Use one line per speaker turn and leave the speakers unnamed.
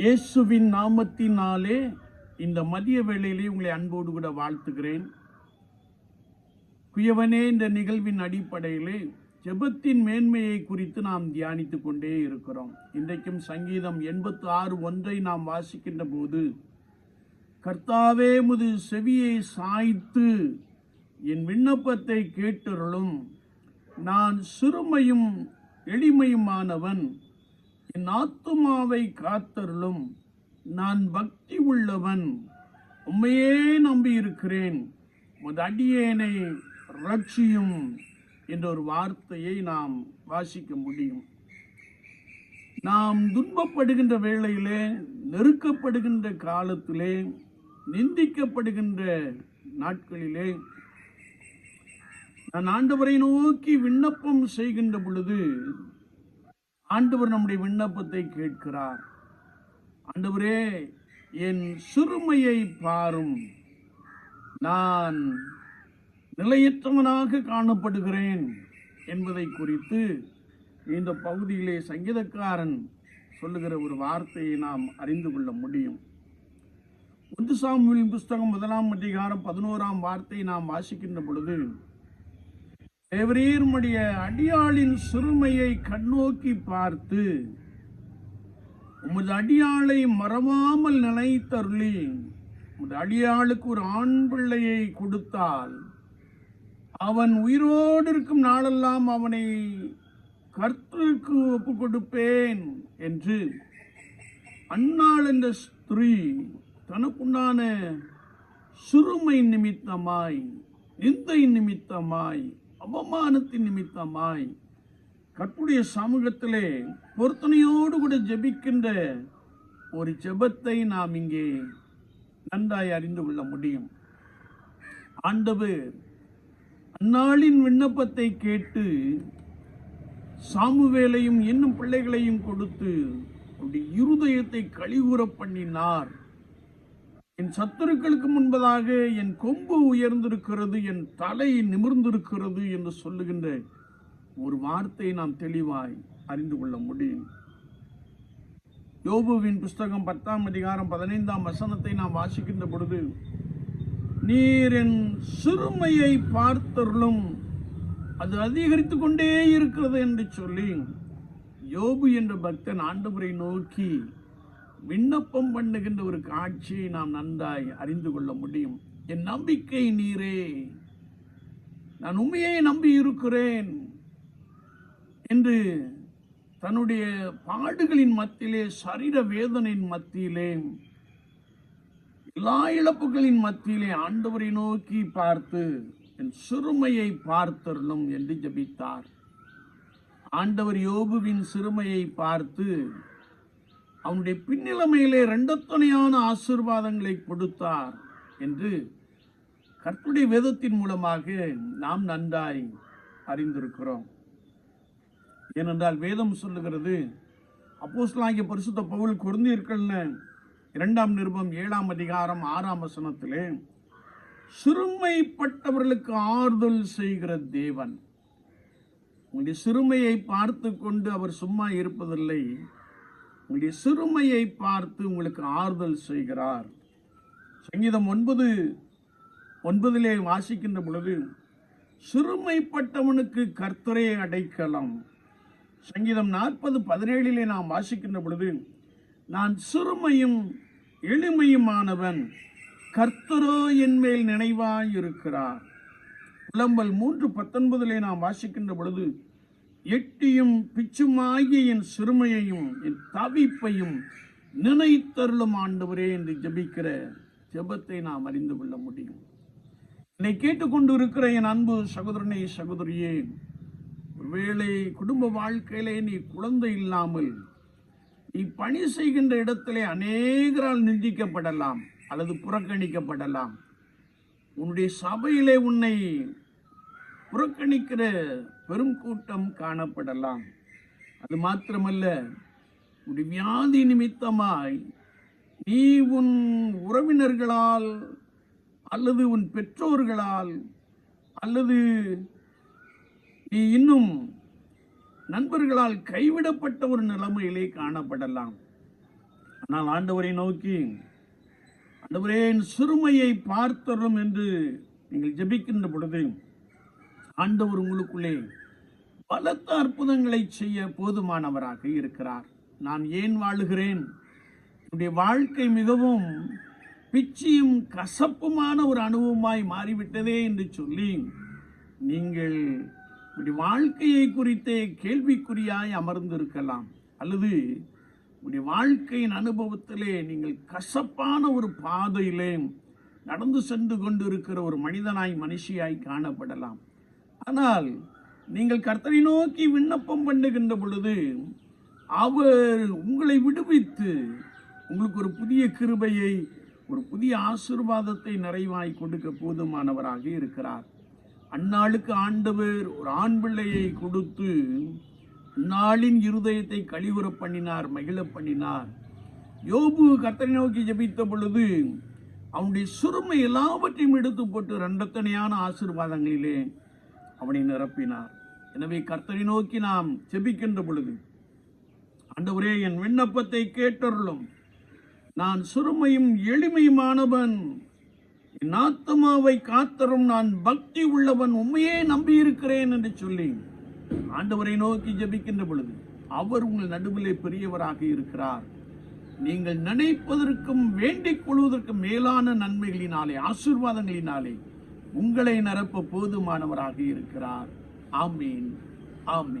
இயேசுவின் நாமத்தினாலே இந்த மதிய வேளையிலே உங்களை அன்போடு கூட வாழ்த்துகிறேன். குயவனே இந்த நிகழ்வின் அடிப்படையிலே ஜெபத்தின் மேன்மையை குறித்து நாம் தியானித்து கொண்டே இருக்கிறோம். இன்றைக்கும் சங்கீதம் எண்பத்தி ஆறு ஒன்றை நாம் வாசிக்கின்ற போது கர்த்தாவே முது செவியை சாய்த்து என் விண்ணப்பத்தை கேட்டருளும். நான் சிறுமையும் எளிமையுமானவன். என் ஆத்துமாவை காத்தருளும். நான் பக்தி உள்ளவன். உண்மையே நம்பியிருக்கிறேன். உமது அடியேனை ரட்சியும் என்ற ஒரு வார்த்தையை நாம் வாசிக்க முடியும். நாம் துன்பப்படுகின்ற வேளையிலே நெருக்கப்படுகின்ற காலத்திலே நிந்திக்கப்படுகின்ற நாட்களிலே நான் ஆண்டவரை நோக்கி விண்ணப்பம் செய்கின்ற பொழுது ஆண்டவர் நம்முடைய விண்ணப்பத்தை கேட்கிறார். ஆண்டவரே என் சிறுமையை பாரும். நான் நிலையற்றவனாக காணப்படுகிறேன் என்பதை குறித்து இந்த பகுதியிலே சங்கீதக்காரன் சொல்லுகிற ஒரு வார்த்தையை நாம் அறிந்து கொள்ள முடியும். ஒன்று சாமுவேலின் புஸ்தகம் முதலாம் அதிகாரம் பதினோராம் வார்த்தையை நாம் வாசிக்கின்ற பொழுது தேவரீர்முடைய அடியாளின் சிறுமையை கண்ணோக்கி பார்த்து உமது அடியாளை மறவாமல் நினைத்தருளி உமது அடியாளுக்கு ஒரு ஆண் பிள்ளையை கொடுத்தால் அவன் உயிரோடு இருக்கும் நாளெல்லாம் அவனை கர்த்தருக்கு ஒப்பு கொடுப்பேன் என்று அன்னாள் என்ற ஸ்திரீ தனக்குண்டான சிறுமை நிமித்தமாய் நிந்தை நிமித்தமாய் அவமானத்தின் நிமித்தமாய் கற்புடைய சமூகத்திலே பொருத்தனையோடு கூட ஜெபிக்கின்ற ஒரு ஜெபத்தை நாம் இங்கே நன்றாய் அறிந்து கொள்ள முடியும். ஆண்டவர் அந்நாளின் விண்ணப்பத்தை கேட்டு சாமுவேலையும் இன்னும் பிள்ளைகளையும் கொடுத்து அவருடைய இருதயத்தை கழிவுற பண்ணினார். என் சத்துருக்களுக்கு முன்பதாக என் கொம்பு உயர்ந்திருக்கிறது என் தலை நிமிர்ந்திருக்கிறது என்று சொல்லுகின்ற ஒரு வார்த்தையை நாம் தெளிவாய் அறிந்து கொள்ள முடியும். யோபுவின் புஸ்தகம் பத்தாம் அதிகாரம் பதினைந்தாம் வசனத்தை நாம் வாசிக்கின்ற பொழுது நீர் என் சிறுமையை பார்த்தருளும் அது அதிகரித்து கொண்டே இருக்கிறது என்று சொல்லி யோபு என்ற பக்தன் ஆண்டவரை நோக்கி விண்ணப்பம் பண்ணுகின்ற ஒரு காட்சியை நாம் நன்றாய் அறிந்து கொள்ள முடியும். என் நம்பிக்கை நீரே. நான் உண்மையை நம்பி இருக்கிறேன் என்று தன்னுடைய பாடுகளின் மத்தியிலே சரீர வேதனையின் மத்தியிலே எல்லா இழப்புகளின் மத்தியிலே ஆண்டவரை நோக்கி பார்த்து என் சிறுமையை பார்த்தருளும் என்று ஜபித்தார். ஆண்டவர் யோபுவின் சிறுமையை பார்த்து அவனுடைய பின்னிலைமையிலே ரெண்டத்துணையான ஆசீர்வாதங்களை கொடுத்தார் என்று கற்புடைய வேதத்தின் மூலமாக நாம் நன்றாய் அறிந்திருக்கிறோம். ஏனென்றால் வேதம் சொல்லுகிறது அப்போஸ்லாகிய பரிசுத்த பவுல் குறைந்தீர்கள்னு இரண்டாம் நிருபம் ஏழாம் அதிகாரம் ஆறாம் வசனத்திலே சிறுமைப்பட்டவர்களுக்கு ஆறுதல் செய்கிற தேவன். உங்களுடைய சிறுமையை பார்த்து கொண்டு அவர் சும்மா இருப்பதில்லை. உங்களுடைய சிறுமையை பார்த்து உங்களுக்கு ஆறுதல் செய்கிறார். சங்கீதம் ஒன்பது ஒன்பதிலே வாசிக்கின்ற பொழுது சிறுமைப்பட்டவனுக்கு கர்த்தரே அடைக்கலாம். சங்கீதம் நாற்பது பதினேழிலே நாம் வாசிக்கின்ற பொழுது நான் சிறுமையும் எளிமையுமானவன் கர்த்தரோ என்மேல் நினைவாய் இருக்கிறார் புலம்பல் மூன்று பத்தொன்பதிலே நாம் வாசிக்கின்ற பொழுது எட்டியும் பிச்சுமாகிய என் சிறுமையையும் என் தவிப்பையும் நினைத்தருளும் ஆண்டவரே என்று ஜெபிக்கிற ஜெபத்தை நாம் அறிந்து கொள்ள முடியும். என்னை கேட்டுக்கொண்டு இருக்கிற என் அன்பு சகோதரனே சகோதரியே ஒருவேளை குடும்ப வாழ்க்கையிலே நீ குழந்தை இல்லாமல் நீ பணி செய்கின்ற இடத்திலே அநேகரால் நிந்திக்கப்படலாம் அல்லது புறக்கணிக்கப்படலாம். உன்னுடைய சபையிலே உன்னை புறக்கணிக்கிற பெரும் கூட்டம் காணப்படலாம். அது மாத்திரமல்ல உன்னுடைய வியாதி நிமித்தமாய் நீ உன் உறவினர்களால் அல்லது உன் பெற்றோர்களால் அல்லது நீ இன்னும் நண்பர்களால் கைவிடப்பட்ட ஒரு நிலைமையிலே காணப்படலாம். ஆனால் ஆண்டவரை நோக்கி ஆண்டவரே என் சிறுமையை பார்த்தரும் என்று நீங்கள் ஜெபிக்கின்ற பொழுது ஆண்டவர் உங்களுக்குள்ளே பலத்த அற்புதங்களை செய்ய போதுமானவராக இருக்கிறார். நான் ஏன் வாழுகிறேன்? என்னுடைய வாழ்க்கை மிகவும் பிச்சியும் கசப்புமான ஒரு அனுபவமாய் மாறிவிட்டதே என்று சொல்லி நீங்கள் உங்களுடைய வாழ்க்கையை குறித்தே கேள்விக்குறியாய் அமர்ந்திருக்கலாம். அல்லது உங்களுடைய வாழ்க்கையின் அனுபவத்திலே நீங்கள் கசப்பான ஒரு பாதையிலே நடந்து சென்று கொண்டிருக்கிற ஒரு மனிதனாய் மனுஷியாய் காணப்படலாம். ஆனால் நீங்கள் கர்த்தரை நோக்கி விண்ணப்பம் பண்ணுகின்ற பொழுது அவர் உங்களை விடுவித்து உங்களுக்கு ஒரு புதிய கிருபையை ஒரு புதிய ஆசீர்வாதத்தை நிறைவாய் கொடுக்க போதுமானவராக இருக்கிறார். அந்நாளுக்கு ஆண்டவர் ஒரு ஆண் பிள்ளையை கொடுத்து அந்நாளின் இருதயத்தை கழிவுற பண்ணினார் மகிழ பண்ணினார். யோபு கர்த்தரை நோக்கி ஜெபித்த பொழுது அவனுடைய சுருமை எல்லாவற்றையும் எடுத்து போட்டு ரெண்டத்தனையான ஆசீர்வாதங்களிலே அவனை நிரப்பினார். எனவே கர்த்தரை நோக்கி நாம் ஜெபிக்கின்ற பொழுது ஆண்டவரே என் விண்ணப்பத்தை கேட்டருளும். நான் சுருமையும் எளிமையுமானவன். என் ஆத்மாவை காத்தரும் நான் பக்தி உள்ளவன். உண்மையே நம்பியிருக்கிறேன் என்று சொல்லி ஆண்டவரை நோக்கி ஜெபிக்கின்ற பொழுது அவர் உங்கள் நடுவிலே பெரியவராக இருக்கிறார். நீங்கள் நினைப்பதற்கும் வேண்டிக் கொள்வதற்கும் மேலான நன்மைகளினாலே ஆசீர்வாதங்களினாலே உங்களை நிரப்ப போதுமானவராக இருக்கிறார். ஆமீன். ஆமீன்.